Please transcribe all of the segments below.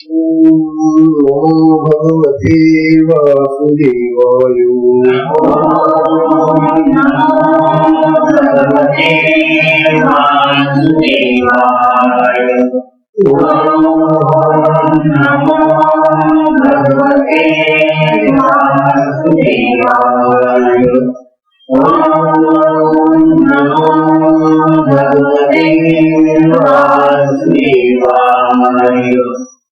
ॐ नमो भगवते वासुदेवाय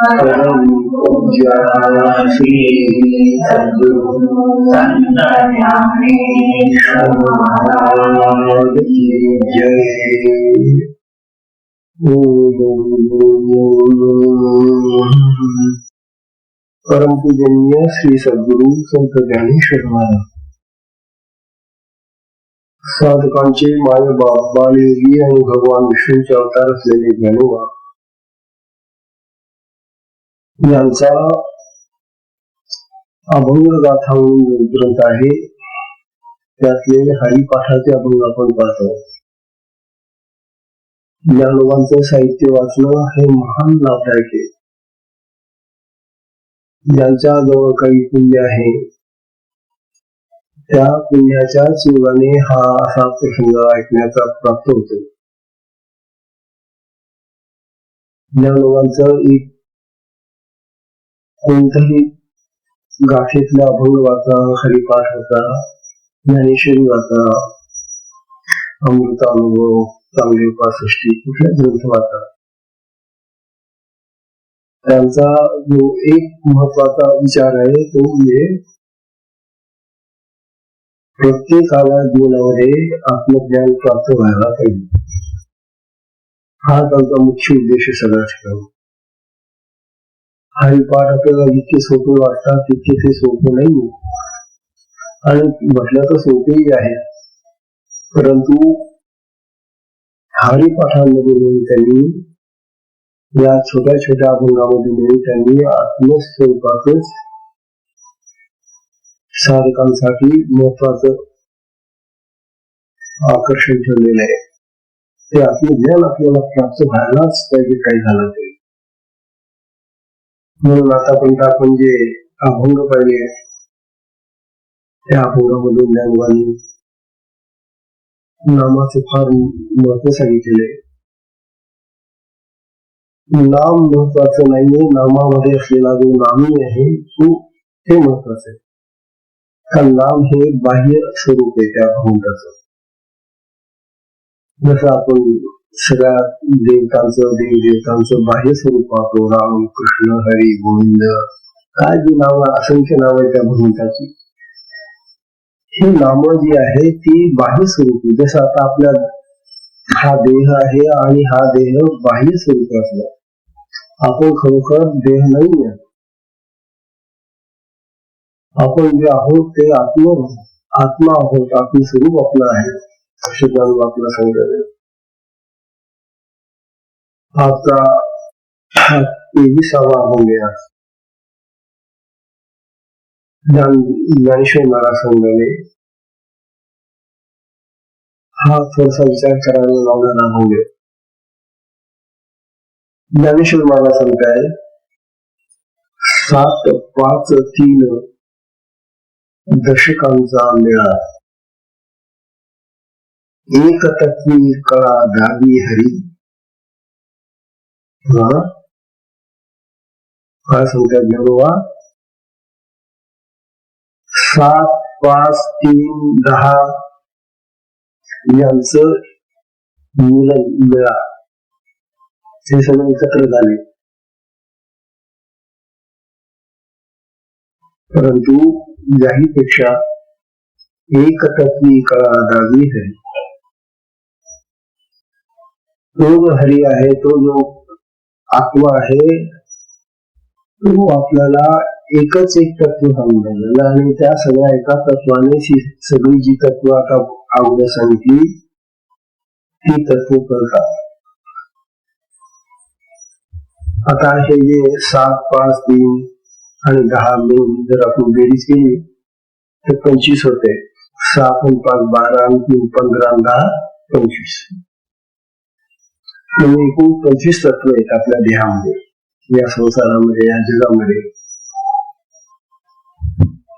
परम पूज्य श्री सद्गुरु संत ज्ञानेश्वर महाराज। की जय परम पूजनीय श्री सद्गुरु संत ज्ञानेश्वर महाराज साधकांचे माय बालयोगी आणि भगवान विष्णूचे अवतार असलेले ज्ञानोबा यांचा अभंग गाथा म्हणून जो ग्रंथ आहे त्यातले हरिपाठाचे अभंग आपण पाहतो. ज्ञानोबांचं साहित्य वाचणं हे महान लाभदायक आहे. ज्यांच्या जवळ काही पुण्य आहे त्या पुण्याच्या योगाने हा असा प्रसंग ऐकण्याचा प्राप्त होतो. ज्ञानोबांचं एक कोणताही गाठीतला अभंग वाचा हरिपाठ वाचा ज्ञानेश्वरी वाचा अमृतानुभव चांगले उपासष्टी कुठल्या ग्रंथ वाचा त्यांचा जो एक महत्वाचा विचार आहे तो म्हणजे प्रत्येकाला जीवनामध्ये आत्मज्ञान प्राप्त व्हायला पाहिजे हा त्यांचा मुख्य उद्देश सगळ्या ठिकाणी हरिपाठ आपल्याला जितके सोपे वाटतात तितके ते सोपे नाही हो. आणि म्हटलं तर सोपेही आहे. परंतु हरिपाठांमध्ये त्यांनी या छोट्या छोट्या अभंगामध्ये त्यांनी आत्मस्वरूपातच साधकांसाठी महत्वाचं आकर्षण ठेवलेलं आहे. ते आत्मज्ञान आपल्याला प्राप्त व्हायलाच पाहिजे काही झालं तरी. म्हणून आतापर्यंत आपण जे अभंग पाहिले त्या अभंगामधून ज्ञानवानी नामाचे फार महत्त्व सांगितलेले नाम महत्वाचं नाहीये नामामध्ये असलेला जो नामी आहे तो हे महत्वाचं आहे. कारण नाम हे बाह्य स्वरूप आहे त्या अभंगाचं. जसं आपण सगळ्या देवतांचं देव देवतांचं बाह्य स्वरूप पाहतो. राम कृष्ण हरी गोविंद. काय जी नाव असंख्य नाव आहे त्या भगवंताची. ही नाम जी आहे ती बाह्य स्वरूप आहे. जसं आता आपल्या हा देह आहे आणि हा देह बाह्य स्वरूपातला आपण खरोखर देह नाही आहे आपण जे आहोत ते आत्म आत्मा आहोत आत्मस्वरूप आपलं आहे. असे जाणून आपलं सांगितलं आपका हा तेविसावा अभंग हो आहे आज. ज्ञानेश्वर महाराज सांगले. हा थोडासा विचार करायला लावलेला अभंग हो आहे ज्ञानेश्वर महाराज सांगताय सात पाच तीन दशकांचा मेळा. एक तत्वी कळा दावी हरी? ज्ञानोबा सात पाच तीन दहा मिलन हे एकत्र झाले परंतु याहीपेक्षा एक तत्वी कळा दावी है। तो हरी आहे तो जो आत्मा आहे तो आपल्याला एकच एक तत्व सांगून सांगितलेलं आणि त्या सगळ्या एका तत्वाने सगळी जी तत्व आता अगोदर सांगितली ती तत्व करतात. आता हे जे सात पाच तीन आणि दहा दोन जर आपण बेरीज केली तर पंचवीस होते. सहा पण पाच बारा आणि तीन पंधरा दहा पंचवीस. एकूण पंचवीस तत्व आहेत आपल्या देहामध्ये या संसारामध्ये, या जगामध्ये.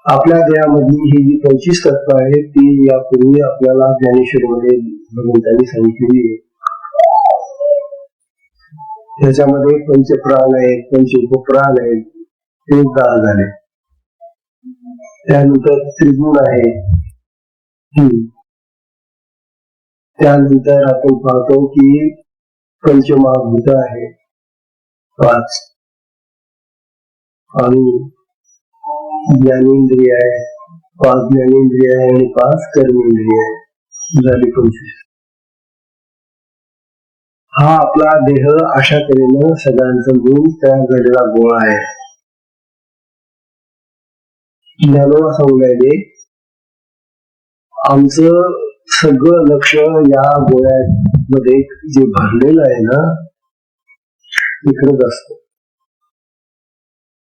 आपल्या देहामधली ही जी पंचवीस तत्व आहेत, ती यापूर्वी आपल्याला ज्ञानेश्वरीमध्ये भगवंतांनी सांगितलेली आहे त्याच्यामध्ये पंचप्राण आहेत पंच उपप्राण आहेत ते दहा झाले. त्यानंतर त्रिगुण आहे. हम्म. त्यानंतर आपण पाहतो की पंचमहाभूत आहे. पाच. आणि ज्ञानेंद्रिय आहे. पाच ज्ञानेंद्रिय आहे आणि पाच कर्मेंद्रिय आहे. झाली पंचवीस. हा आपला देह अशा तऱ्हेनं सगळ्यांचा मिळून तयार झालेला गोळा आहे. ज्ञानोबा सांगायले आमचं सगळं लक्ष या गोळ्यामध्ये जे भरलेलं आहे ना तिकडंच असत.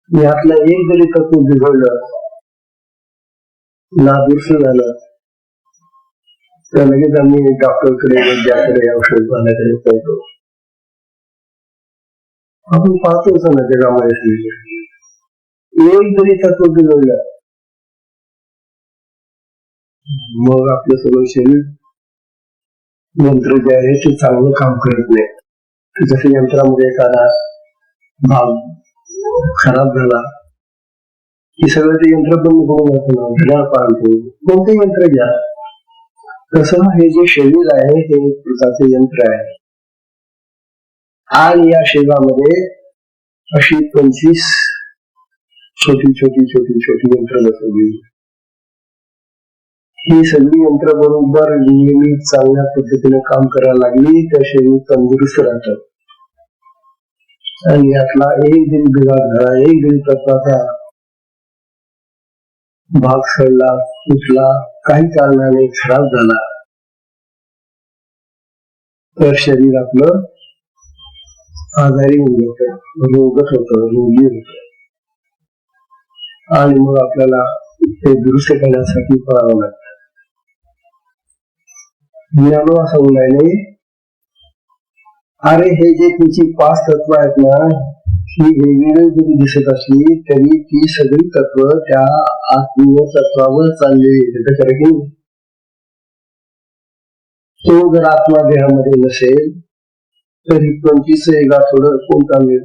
यातलं एक जरी तत्व बिघडलं नादुरुस्त झालं तर लगेच आम्ही डॉक्टरकडे वैद्याकडे औषधवाल्याकडे पोहोचतो आपण पाहतोच ना जगामध्ये. एक जरी तत्व बिघडलं मग आपलं सगळं शरीर यंत्र जे आहे ते चांगलं काम करत नाही. तर जसं यंत्रामध्ये एखादा भाग खराब झाला हे सगळं ते यंत्र बंद करून जातो ना घड्याळ पाळतो कोणते यंत्र घ्या? तसं हे जे शरीर आहे हे एक प्रकारचे यंत्र आहे. आणि या शरीरामध्ये अशी पंचवीस छोटी छोटी छोटी छोटी यंत्र बसवली. ही सगळी यंत्र बरोबर नेहमी चांगल्या पद्धतीने काम करायला लागली तर शरीर तंदुरुस्त राहतं. आणि यातला एक दिन बिघाड झाला एक दिन तत्वाचा भाग सडला तुटला काही कारणाने खराब झाला. तर शरीर आपलं आजारी होऊन जात रोगच होत रोगी होत. आणि मग आपल्याला ते दुरुस्त करण्यासाठी पळावं लागतं. ज्ञानोबा सांगण्याने अरे हे जे तुमची पाच तत्व आहेत ना ही वेगवेगळी जरी दिसत असली तरी ती सगळी तत्व त्या आत्मीय तत्वावर चाललेली खरं की तो जर आत्मा देहामध्ये नसेल तरी पंचवीस एक थोडं कोण चालवेल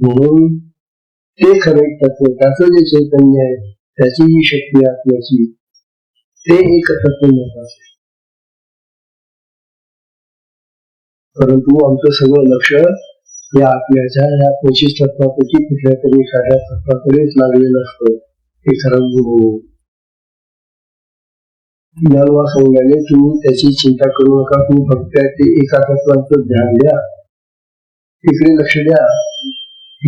म्हणून ते खरे तत्व त्याचं जे चैतन्य आहे त्याची जी शक्ती आत्म्याची ते एक तत्व महत्त्वाचे परंतु आमचं सगळं लक्ष या आत्म्याच्या या पंचवीस तत्वापैकी कुठल्या तरी एखाद्या तत्वाकडेच लागलेलं असतं. हे खरं हो ज्ञानवा सांगल्याने तुम्ही त्याची चिंता करू नका. तुम्ही फक्त ते एका तत्वाचं ध्यान द्या. तिकडे लक्ष द्या.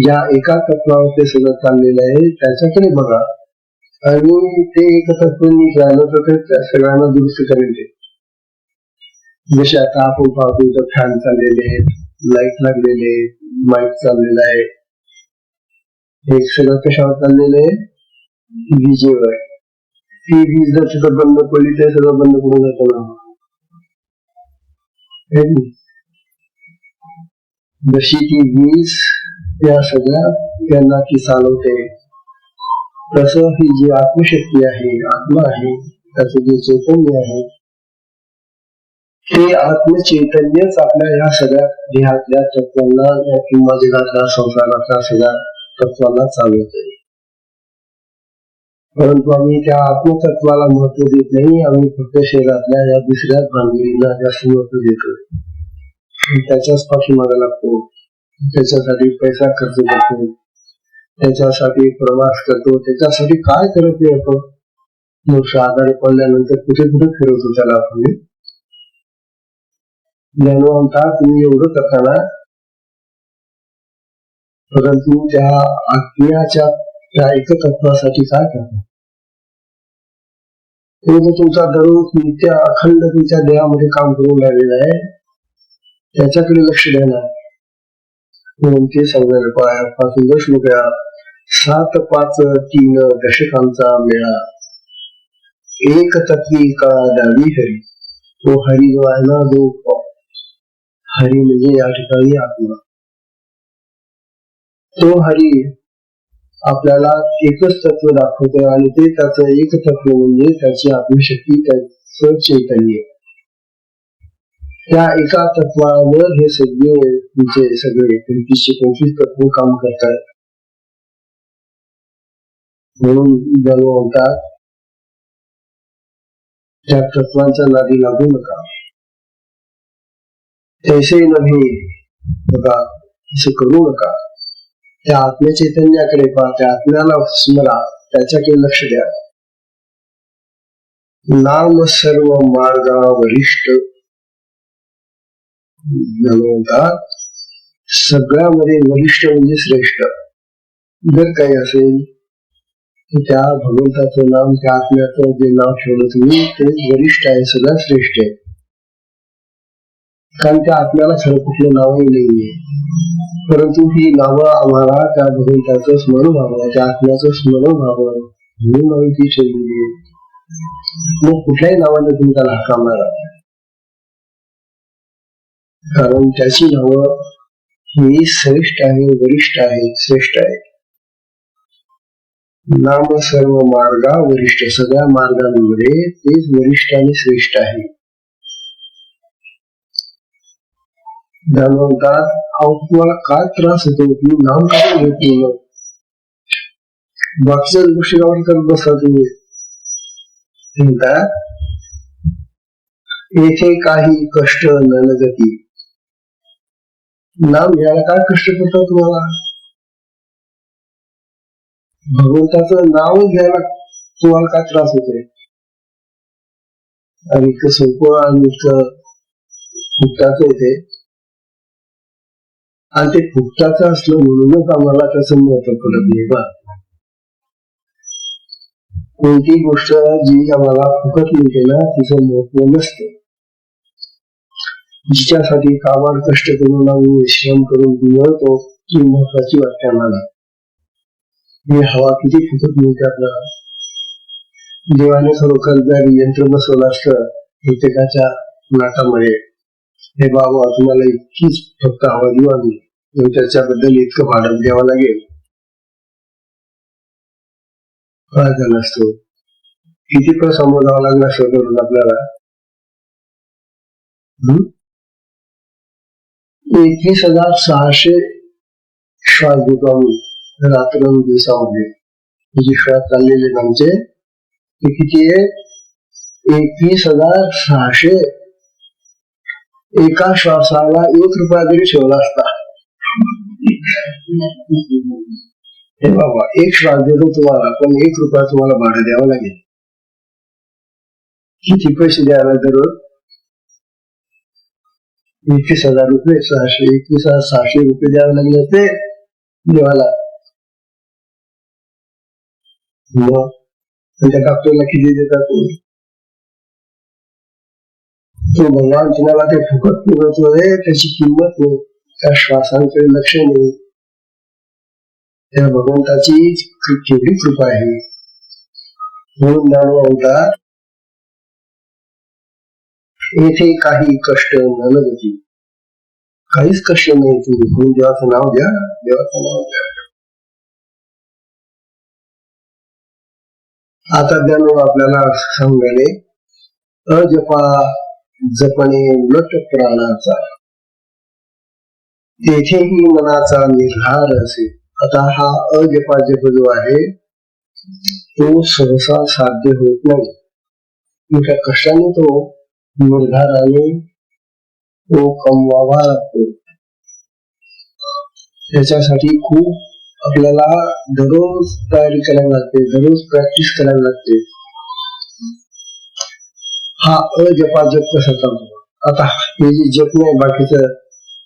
या एका तत्वावर ते सगळं चाललेलं आहे त्याच्याकडे बघा. आणि ते एक तत्वनी होते तर त्या सगळ्यांना दुरुस्त करेल ते जसे आता आपण पाहतो इथं फॅन चाललेले आहेत लाइट लागलेले माईक चाललेला आहे. हे सगळं कशावर चाललेलं आहे? विजेवर ती वीज जर तिथं बंद पडली तर सगळं बंद पडून जातं ना. जशी ती वीज या सगळ्या त्यांना ती चालवते. तसं ही जी आत्मशक्ती आहे आत्मा आहे त्याचं जे चैतन्य आहे ते आत्मचैतन्यच आपल्या या सगळ्या देहातल्या तत्वांना या किंवा जगातल्या संसारातल्या सगळ्या तत्वांना चालवत आहे परंतु आम्ही त्या आत्मतत्वाला महत्त्व देत नाही आम्ही फक्त शरीरातल्या या दुसऱ्या भानगडींना जास्त महत्त्व देतो. त्याच्याच पाठी मागा लागतो. त्याच्यासाठी पैसा खर्च करतो. त्याच्यासाठी प्रवास करतो. त्याच्यासाठी काय करत नाही आपण? मनुष्य आजारी पडल्यानंतर कुठे कुठे फिरवतो त्याला आपण? ज्ञानवंता तुम्ही एवढं करताना परंतु त्या आत्म्याच्या त्या एकतत्वासाठी काय करता? तो तुमचा दररोज नित्य अखंड तुमच्या देहामध्ये काम करून राहिलेला आहे त्याच्याकडे लक्ष द्या ना. म्हणून ते सांगणार पासून श्लोक सात पाच तीन दशकांचा मेळा. एक तत्वी का दावी हरी? तो हरी जो आहे ना जो हरी म्हणजे या ठिकाणी आत्मा. तो हरी आपल्याला एकच तत्व दाखवतो आणि ते त्याचं एक तत्व म्हणजे त्याची आत्मशक्ती त्याच चैतन्य. त्या एका तत्वावर हे सगळे तुमचे सगळे पंचवीसशे पंचवीस तत्व काम करतात. म्हणून जणू म्हणतात त्या तत्वांच्या नादी लागू नका. तैसे नव्हे बघा असं करू नका. त्या आत्मचैतन्याकडे पहा त्या आत्म्याला स्मरा त्याच्याकडे लक्ष द्या. नाम सर्व मार्गा वरिष्ठ म्हणतात सगळ्यामध्ये वरिष्ठ म्हणजे श्रेष्ठ. जर काही असेल त्या भगवंताचं नाम त्या आत्म्याचं जे नाव ठेवलं तुम्ही ते वरिष्ठ आहे सगळ्यात श्रेष्ठ आहे. कारण त्या आत्म्याला खरं कुठलं नावही नाहीये. परंतु ही नावं आम्हाला त्या भगवंताचं स्मरण व्हावं त्या आत्म्याचं स्मरण व्हावं म्हणून आम्ही ती ठेवलेली आहे. मग कुठल्याही नावाने तुम्ही त्याला हकामणार कारण त्याची नावं मी श्रेष्ठ आहे वरिष्ठ आहे श्रेष्ठ आहे नाम सर्व मार्गा वरिष्ठ सगळ्या मार्गांमध्ये तेच वरिष्ठ आणि श्रेष्ठ आहे. जाणवतात अहो तुम्हाला काय त्रास होतो? तुम्ही नाम काय घेत नाही बाकीच्या गोष्टी गावात करत बसा तुम्ही. म्हणतात येथे काही कष्ट नगती नाम घ्यायला काय कष्ट करतात तुम्हाला? भगवंताचं नाव घ्यायला तुम्हाला काय त्रास होतोय आणि इतकं सोपं आणि इतकं फुकटाचं येते आणि ते फुकटाचं असलं म्हणूनच आम्हाला त्याचं महत्त्व कळत नाही बा. कोणती गोष्ट जी आम्हाला फुकट मिळते ना तिचं महत्त्व नसतं. जिच्यासाठी कामावर कष्ट करून आम्ही श्रम करून मिळवतो ती महत्वाची वाटते आम्हाला हवा किती फुकट मिळते आपल्याला? देवाने खरोखर यंत्र बसवलं असतं प्रत्येकाच्या नाटामध्ये हे बाबा तुम्हाला इतकीच फक्त हवा देऊ त्याच्याबद्दल इतकं भाडं द्यावं लागेल. काय झाला असतो किती पण समोर जावं लागला असतो करून आपल्याला. एकवीस हजार सहाशे श्वास घेतो आम्ही. दिवसामध्ये. म्हणजे जे श्वास चाललेले आमचे ते किती आहे एकवीस हजार सहाशे एका श्वासाला एक रुपया तरी ठेवला असता. हे बाबा एक श्वास देतो तुम्हाला पण एक रुपया तुम्हाला भाडं द्यावं लागेल. किती पैसे द्यायला दररोज? एकवीस हजार रुपये सहाशे एकवीस हजार सहाशे रुपये द्यावे लागले असते. देवाला. मग डॉक्टरला किती देतात तो भगवान तुम्हाला ते फुकट पुरवतोय त्याची किंमत नाही त्या श्वासांकडे लक्ष नाही. त्या भगवंताची केवढी कृपा आहे. म्हणून जाणू म्हणतात येथे काही कष्ट नलगती काहीच कष्ट नाही तुम्ही. म्हणून देवाचं नाव द्या देवाचं नाव द्या आता ज्ञान आपल्याला सांगायले अजपा जपणे लट प्राणाचा. तेथेही मनाचा निर्धार असेल आता हा अजपा जप जो आहे तो सहसा साध्य होत नाही. मोठ्या कष्टाने तो निर्धाराने तो कमवावा लागतो. त्याच्यासाठी खूप आपल्याला दररोज तयारी करावी लागते दररोज प्रॅक्टिस करावी लागते हा अजपा जप कसा चालतो आता हे जे जप नाही बाकीच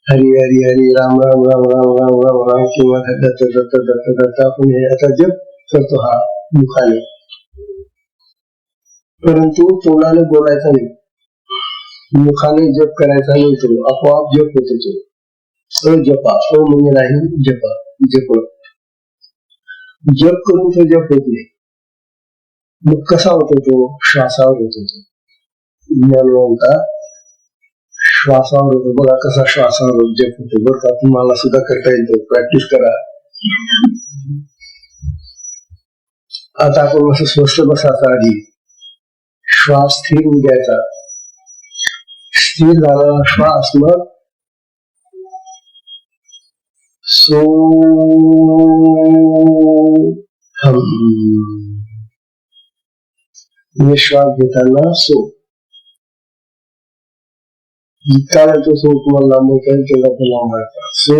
हरी हरी हरी राम राम राम राम राम राम राम किंवा दत्त दत्त दत्त दत्त आपण हे आता जप करतो हा मुखाने परंतु तोंडाने बोलायचा नाही मुखाने जप करायचा नाही तो आपोआप जप होतो तो अजपा अ म्हणजे नाही जपा जप जप करून तो जप होत नाही मग कसा होतो तो? श्वासावर होतो तो. ज्ञानवंता श्वासावर होतो. बघा कसा श्वासावर जप होतो बरं का? तुम्हाला सुद्धा करता येतो प्रॅक्टिस करा. आता आपण असं स्वस्त बसायचा आधी. श्वास स्थिर होऊ द्यायचा स्थिर झाला श्वास मग सो हम हे श्वास घेताना सो जितका वेळ तो सो तुम्हाला लांबवता येईल तेवढा तो लांबायचा सो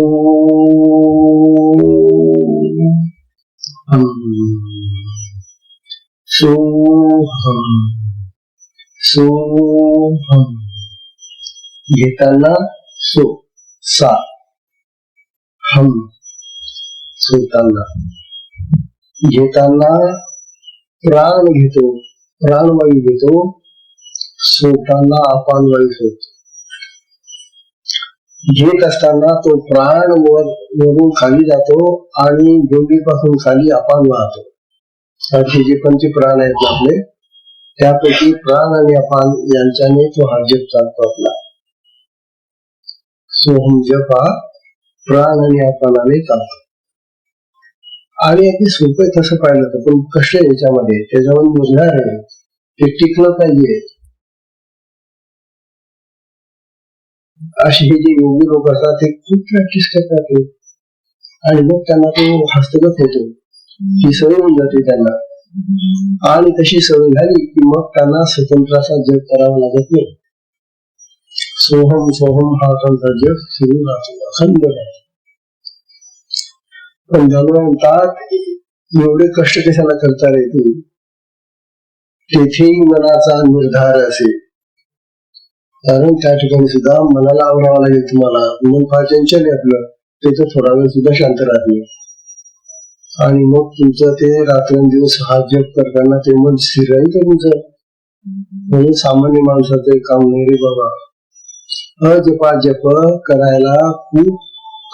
हम सोहम सोहम घेताना सो सा हम सोताना घेताना प्राण घेतो प्राणवायू घेतो सोताना अपान वायू सोडतो. घेत असताना तो प्राण वर वरून खाली जातो आणि पासून खाली अपान वाहतो. असे जे पंच प्राण आहेत आपले त्यापैकी प्राण आणि अपान यांच्याने तो हा जप चालतो आपला. सोहम जप हा प्राण आणि अपानाने चालतो. आणि अगदी सोपे तसं पाहिलं तर. पण कष्ट याच्यामध्ये. त्याच्यावर निर्धार आहे. ते टिकलं पाहिजे. असे हे जे योगी लोक असतात ते खूप प्रॅक्टिस करतात. आणि मग त्यांना तो हस्तगत होतो. ही सवय होऊन जाते त्यांना. आणि तशी सवय झाली की मग त्यांना स्वतंत्र असा जग करावा लागत नाही. सोहम सोहम हा त्यांचा जग सुरू राहतो. अखंड राहतो. पण म्हणतात एवढे कष्ट कशाला करता रे तू? तेथेही मनाचा निर्धार असेल. कारण त्या ठिकाणी सुद्धा मनाला आवरावा लागेल तुम्हाला. मन फार चंचल आहे आपलं. त्याचं थोडा वेळ सुद्धा शांत राहत आणि मग तुमचं ते रात्रंदिवस हा जप करताना ते मन स्थिर राहील तुमचं? म्हणून सामान्य माणसाचं काम नाही रे बाबा. अजपा जप करायला खूप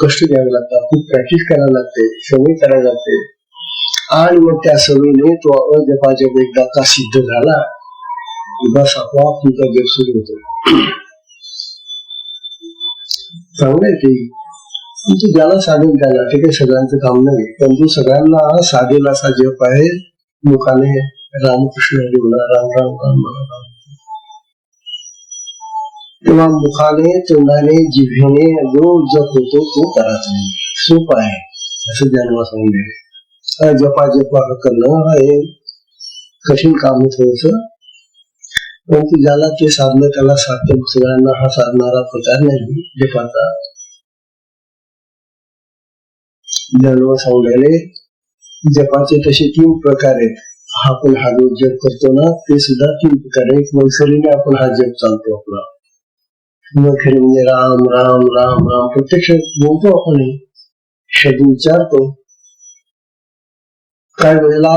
कष्ट घ्यावे लागतात. खूप प्रॅक्टिस करायला लागते. सवय करायला लागते. आणि मग त्या सवयीने तो अजपा जप एकदा का सिद्ध झाला बस आपोआप तुमचा जप सुरू होतो. चांगलं आहे ते तू ज्याला साधेल त्याला ते काही सगळ्यांचं काम नाही. पण तू सगळ्यांना साधेल असा जप आहे. लोकांनी रामकृष्ण हरी म्हणा राम राम राम बोला किंवा मुखाने तोंडाने जिभेने जो जप होतो तो करायचा सोप आहे. असं ज्ञानवा सांगले जपा जपा करणं हे कठीण काम आहे थोडस. परंतु ज्याला ते साधलं त्याला साध्य सगळ्यांना हा साधणारा प्रकार नाही. जपाचा. ज्ञानवा सांगलेले जपाचे तसे तीन प्रकार आहेत. आपण हा जो जप करतो ना ते सुद्धा तीन प्रकार आहेत. नैसर्गिक आपण हा जप चालतो आपला. खरे म्हणजे राम राम राम राम. प्रत्यक्ष बोलतो आपण शब्द विचारतो काय वेळेला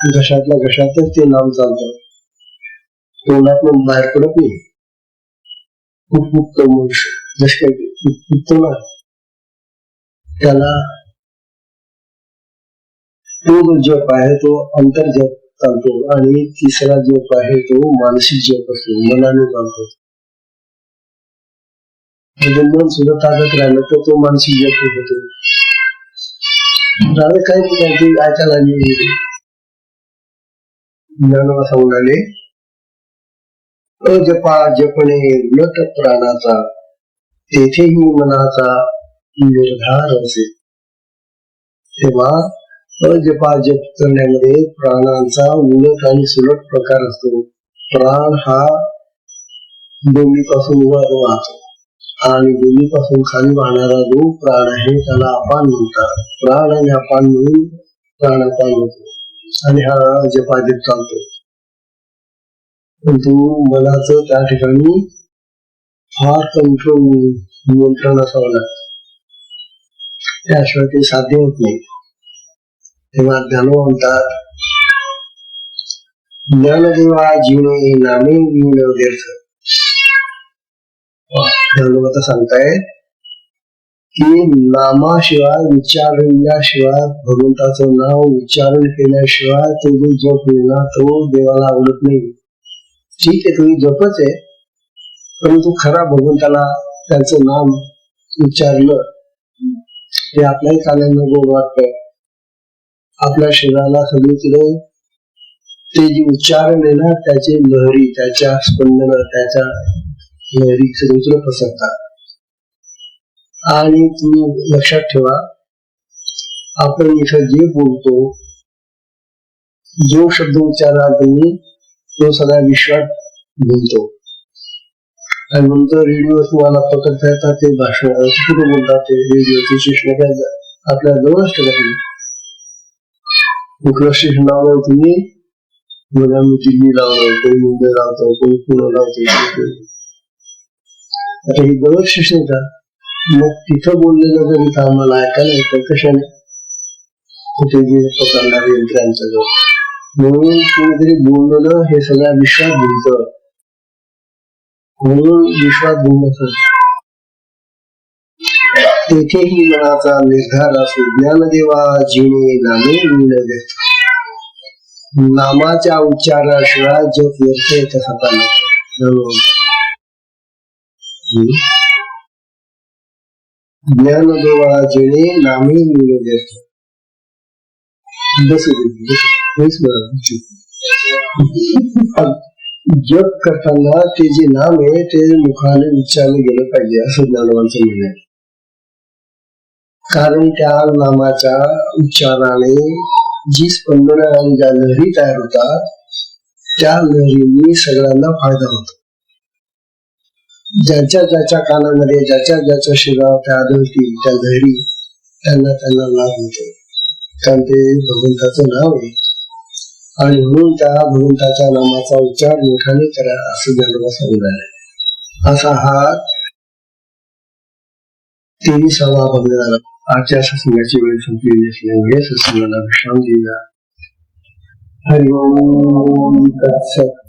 घशातल्या घशातच ते नाम चालतं. तोंडात बाहेर पडत नाही. खूप मुक्त मनुष्य. जसे काही ना त्याला पूर्ण जप आहे तो अंतर्जप चालतो. आणि तिसरा जप आहे तो मानसिक जप असतो. मनाने चालतो. म्हणजे मन सुद्धा ताकद राहिलं तर तो मानसिक व्यक्त होतो दादा काय नाही ऐकायला ज्ञानवा सांगून आले अजपा जपणे उलट प्राणाचा तेथेही मनाचा निर्धार असे. तेव्हा अजपा जप करण्यामध्ये प्राणांचा उलट आणि सुलट प्रकार असतो. प्राण हा दोन्हीपासून वर वाहतो आणि दोन्हीपासून खाली वाहणारा जो प्राण आहे त्याला अपान म्हणतात. प्राण आणि अपान म्हणून प्राणापान होतो आणि हा जपा चालतो. परंतु मनाच त्या ठिकाणी फार कंट्रोल नियंत्रण असावं लागतं. त्याशिवाय ते साध्य होत नाही. तेव्हा ज्ञानो म्हणतात ज्ञानदेवा जीवने नामे विण व्यर्थ ज्ञानवत सांगतायत की नामाशिवाय विचारल्याशिवाय भगवंताचं नाव उच्चारण केल्याशिवाय तो जो जप मिळणार तो देवाला आवडत नाही. ठीक आहे तुम्ही जपच आहे परंतु खरा भगवंताला त्याचं नाम उच्चारलं ते आपल्याही कानांना गोड वाटत आपल्या शरीराला सगळीकडे ते जे उच्चारण आहे ना त्याचे लहरी त्याच्या स्पंदन त्याच्या लहरी सगळीकडे पसरतात. आणि तुम्ही लक्षात ठेवा आपण इथं जे बोलतो जो शब्द उच्चारला तुम्ही तो सगळा विश्वात बोलतो. आणि नंतर रेडिओ तुम्हाला पकडता येतात ते भाषण कुठे बोलतात ते रेडिओचे स्टेशन काय आपल्या जवळच ठेवत कुठलं स्टेशन लावलं तुम्ही? म्हणजे आम्ही दिल्ली लावलं कोणी मुंबई लावतो कोणी पुणे लावतो आता ही जवळ स्टेशन येतात मग तिथं बोललेलं जर इथं आम्हाला ऐकायला येतं कशाने? कुठे जे पकडणार यंत्रांचं जवळ म्हणून कोणीतरी बोललेलं हे सगळ्या विश्वात बोलतं. म्हणून विश्वात बोलण्याचं तेथेही मनाचा निर्धार असो ज्ञानदेवा जिने नामे विण देत. नामाच्या उच्चाराशिवाय जग व्यर्थ आहे तसा ज्ञान ज्ञानदेवा जिणे नामे विण जप करताना ते जे नाम आहे ते मुखाने उच्चारलं गेलं पाहिजे असं ज्ञानवांचं म्हणणं आहे. कारण त्या नामाच्या उच्चाराने जी स्पंदन आणि ज्या लहरी तयार होतात त्या लहरींनी सगळ्यांना फायदा होतो. ज्याच्या ज्याच्या कानामध्ये ज्याच्या ज्याच्या शरीरावर त्या आढळतील त्या घरी त्यांना त्यांना लाभ होतो. कारण ते भगवंताचं नाव आहे. आणि म्हणून त्या भगवंताच्या नामाचा उच्चार मोठ्याने करा असं ज्ञानोबा सांगून असा हा तेविसावा भंग झाला. आजच्या सत्संगाची वेळ संपलेली असल्यामुळे सत्संगाला विश्राम देऊया हरिओम तत्सत.